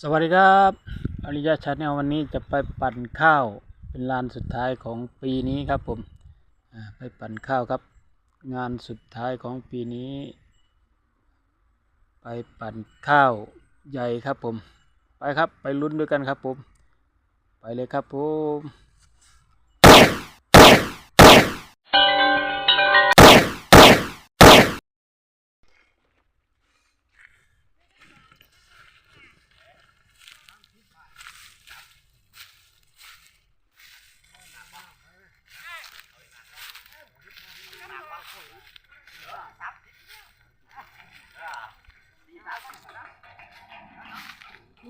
สวัสดีครับอริยะชัดเนี่ยวันนี้จะไปปั่นข้าวเป็นลานสุดท้ายของปีนี้ครับผมไปปั่นข้าวครับ งานสุดท้ายของปีนี้ ไปปั่นข้าวใหญ่ครับผม ไปครับไปลุ้นด้วยกันครับผม ไปเลยครับผม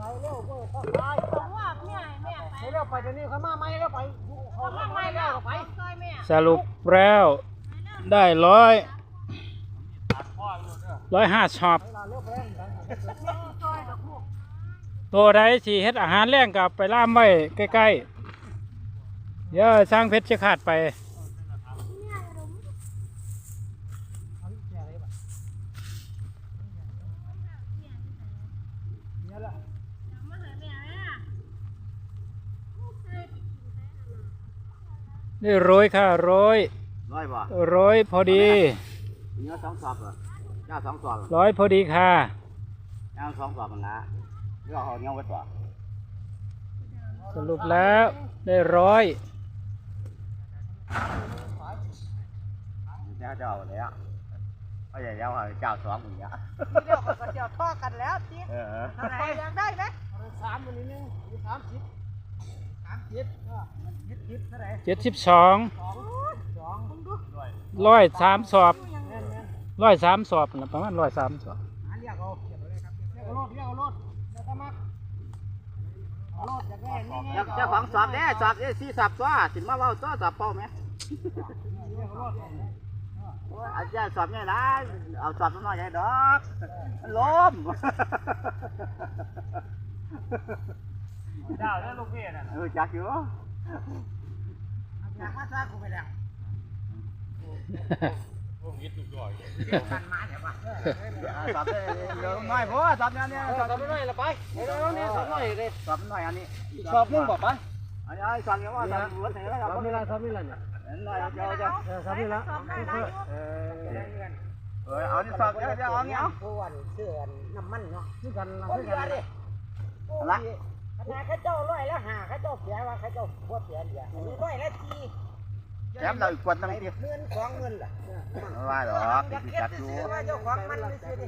ไปเร็วเว้ยเขาไปสองรอบเนี่ยแม่ไปเร็วไปเดี๋ยวนี้เขามาไหมแล้วไปเขามาไหมแล้วไปซอยแม่สรุปแล้วได้ร้อยร้อยห้าช็อปตัวใดสีเฮ็ดอาหารแรงกับไปล่ามไว้ใกล้ๆเยอะสร้างเพชรจขาดไป ได้ร้อยค่ะร้อยร้อยบ่ร้อยพอดีเนื้อสองสอบเหรอเจ้าสองสอบร้อยพอดีค่ะเจ้าสองสอบมันละเรื่องเอาเงี้ยไว้ตัวสรุปแล้วได้ร้อยเจ้าเจ้าแล้วก็อย่าเจ้าเจ้าสองมึงเนี้ยเดี๋ยวก็จะทอดกันแล้วจิ๊เออใครอยากได้ไหมสามวันนี้นึงมีสามสิบ เท่าไหร่เจ็ดสิบสองสองสองร้อยสามสอบแม่นแม่นร้อยสามสอบนะประมาณร้อยสามสอบหาเรียกเอาเก็บไว้เลยครับเรียกเอารถเรียกเอารถเดี๋ยวตะมักเอารถจากแม่นี่ไงเจ้าของสอบเนี่ยสอบเนี่ยสี่สอบตัวสิมาว่าตัวสอบเป้าไหมเรียกเอารถอาจารย์สอบเนี่ยนะเอาสอบน้อยใหญ่ดอกมันล้ม เจ้าแล้วลูกพี่น่ะเออจักอยู่อยากมาซากูไปแล้วกันมาเนี่ยว่ะสอบเนี่ยเดี๋ยวน้อยพอสอบเนี่ยเนี่ยสสออบบน้อยละไปเดี๋ยวนี่สอบน้อยเลยสอบน้อยอันนี้สอบนึงบ่ไปอันนี้สอบเนี่ยว่าสอบล้วนเลยสอบนี่ละสอบนี่ละเนี่ยน้อยเจ้าเจ้าเออสอบนี่ละเออเออเอานี่สอบเดี๋ยวเดี๋ยวเอาเงี้ยผู้วันเสื้อน้ำมันเนาะคือกันคือกันละ ขนาดข้าเจ้าร้อยแล้วหาข้าเจ้าเสียว่าข้าเจ้าพวเสียเดียวมีร้อยละทีแถมเราอีกคนตั้งทีเงินของเงินล่ะไม่ว่าหรอกนี่จักอยู่ว่าเจ้าของมันไม่ซื้อดิ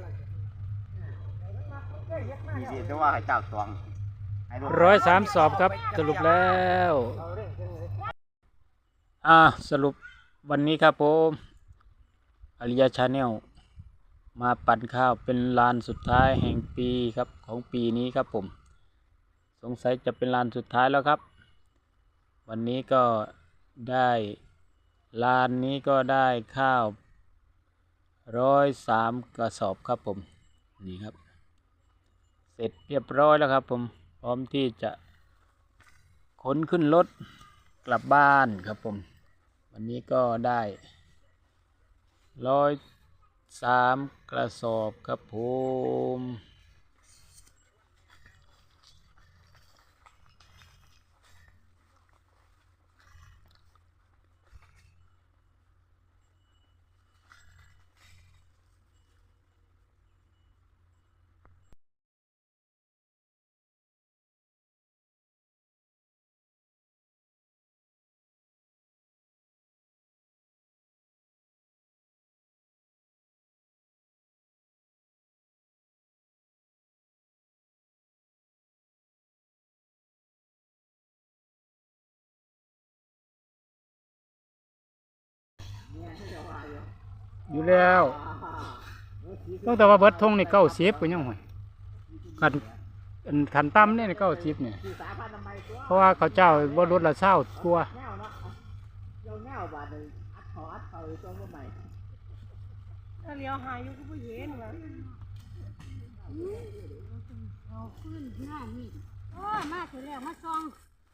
มีสิจะว่าให้เจ้าตวงให้ลูกร้อยสามสอบครับสรุปแล้วเอาเรื่องจริงเลยอ่าสรุปวันนี้ครับผมอริยชาแนลมาปั่นข้าวเป็นลานสุดท้ายแห่งปีครับของปีนี้ครับผม สงสัยจะเป็นลานสุดท้ายแล้วครับ วันนี้ก็ได้ลานนี้ก็ได้ข้าวร้อยสามกระสอบครับผมนี่ครับ เสร็จเรียบร้อยแล้วครับผมพร้อมที่จะขนขึ้นรถกลับบ้านครับผม วันนี้ก็ได้ร้อยสามกระสอบครับผม อยู่แล้วต้องแต่ว่าเบิดทงนี่เก้าสิบก็ยังห่วยขันอันขันต่ำเนี่ยเก้าสิบเนี่ยเพราะว่าเขาเจ้าบ่ลดละเศร้ากลัวเงาเนาะเจ้าเงาบาดเลยอัดเขาอัดเขาตัวก็ใหม่ถ้าเลี้ยวหาอยู่ก็ไม่เห็นว่ะเอาขึ้นหน้านี่โอ้ยมาถึงแล้วมาซอง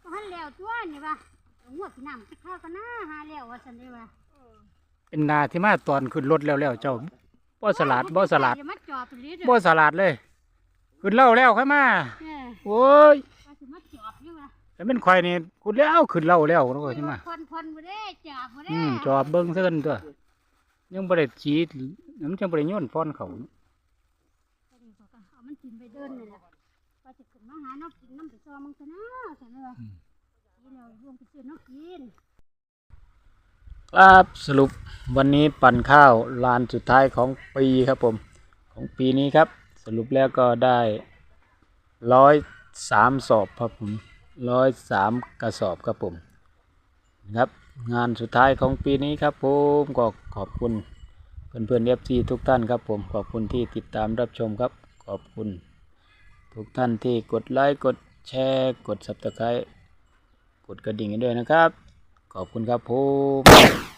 ก็หันแล้วตัวนี่ว่ะเอาหัวพี่น้ำจะข้าวกันนะหาแล้วว่าสันได้ว่ะ เป็นนาที่มาตอนขึ้นรถแล้วแล้วเจ้าบ่สลัดบ่สลัดอย่ามาจอบไปเลยเด้บ่อสลัดเลย ขึ้นเล่าแล้วค่อยมาเออโอ้ยว่าสิมาจอบอยู่ว่ะแต่เป็นควายนี่ขึ้นแล้วขึ้นเล่าแล้วแล้วก็ใช่ไหมาพอนพอนบ่ได้จอบบ่ได้อืมจอบเบิ่งซะกันตัวยังบ่ได้ฉีดน้ำจังบ่ได้โย้อนฟ้อนเขาเอามันกินไปเดินนี่แหละว่าจะขึ้นมาหาน้องกินน้ำไปซอมังซะนะสันได้ว่ะนี่เรารวมไปซื้อน้องกินครับสรุป วันนี้ปั่นข้าวลานสุดท้ายของปีครับผม ของปีนี้ครับ สรุปแล้วก็ได้ร้อยสามสอบครับผมร้อยสามกระสอบครับผมครับงานสุดท้ายของปีนี้ครับผมก็ขอบคุณเพื่อนเพื่อนเอฟซีทุกท่านครับผมขอบคุณที่ติดตามรับชมครับ ขอบคุณ ทุกท่านที่กดไลค์กดแชร์กด subscribe กดกระดิ่งให้ด้วยนะครับ ขอบคุณครับผม